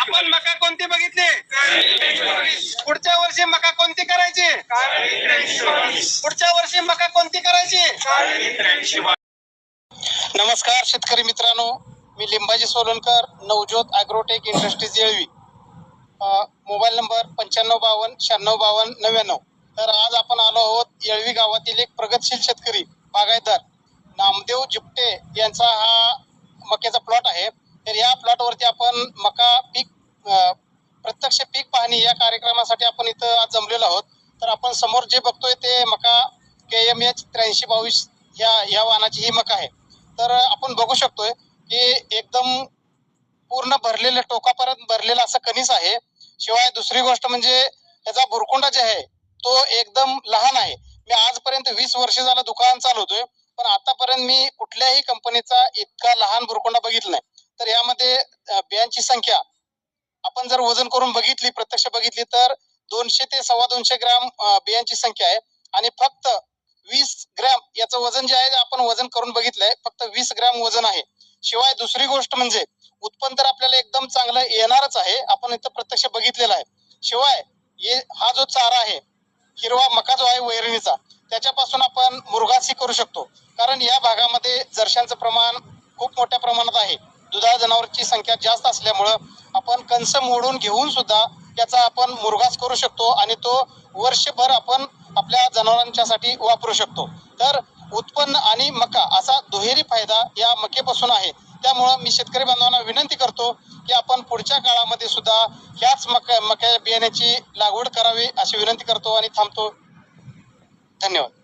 आपण मका कोणती बघितली? पुढच्या वर्षी मका कोणती करायची? पुढच्या वर्षी मका कोणती करायची? नमस्कार शेतकरी मित्रांनो. मी Limbaji Solankar Navjyot agrotech industries Yelvi. Mobile number पंच्याण्णव बावन्न शहाण्णव बावन्न नव्याण्णव. तर आज आपण आलो आहोत येळवी गावातील एक प्रगतशील शेतकरी बागायतदार नामदेव जिपटे यांचा हा मक्याचा प्लॉट आहे. तर या प्लॉटवरती आपण मका पीक प्रत्यक्ष पीक पाहणी या कार्यक्रमासाठी आपण इथं आज जमलेलो आहोत. तर आपण समोर जे बघतोय ते मका के एम एच त्र्याऐंशी बावीस या ह्या वाहनाची ही मका आहे. तर आपण बघू शकतोय की एकदम पूर्ण भरलेलं टोकापर्यंत भरलेलं असं कणीस आहे. शिवाय दुसरी गोष्ट म्हणजे त्याचा बुरकुंडा जे आहे तो एकदम लहान आहे. मी आजपर्यंत वीस वर्ष झालं दुकान चालवतोय. पण आतापर्यंत मी कुठल्याही कंपनीचा इतका लहान बुरकोंडा बघितला नाही. तर यामध्ये बियांची संख्या आपण जर वजन करून बघितली प्रत्यक्ष बघितली तर दोनशे ते सव्वा दोनशे ग्राम बियांची संख्या आहे. आणि फक्त वीस ग्रॅम याचं वजन जे आहे आपण वजन करून बघितलंय फक्त वीस ग्रॅम वजन आहे. शिवाय दुसरी गोष्ट म्हणजे उत्पन्न तर आपल्याला एकदम चांगलं येणारच आहे आपण इथं प्रत्यक्ष बघितलेलं आहे. शिवाय हा जो चारा आहे हिरवा मका जो आहे वैरणीचा त्याच्यापासून आपण मुरघासी करू शकतो. कारण या भागामध्ये जर्शांचं प्रमाण खूप मोठ्या प्रमाणात आहे. दुधाळ जनावरांची संख्या जास्त असल्यामुळं आपण कंस मोडून घेऊन सुद्धा त्याचा आपण मुरघास करू शकतो आणि तो वर्षभर आपण आपल्या जनावरांच्यासाठी वापरू शकतो. तर उत्पन्न आणि मका असा दुहेरी फायदा या मकेपासून आहे. त्यामुळं मी शेतकरी बांधवांना विनंती करतो की आपण पुढच्या काळामध्ये सुद्धा ह्याच मका मक्या बियाण्याची लागवड करावी अशी विनंती करतो आणि थांबतो. धन्यवाद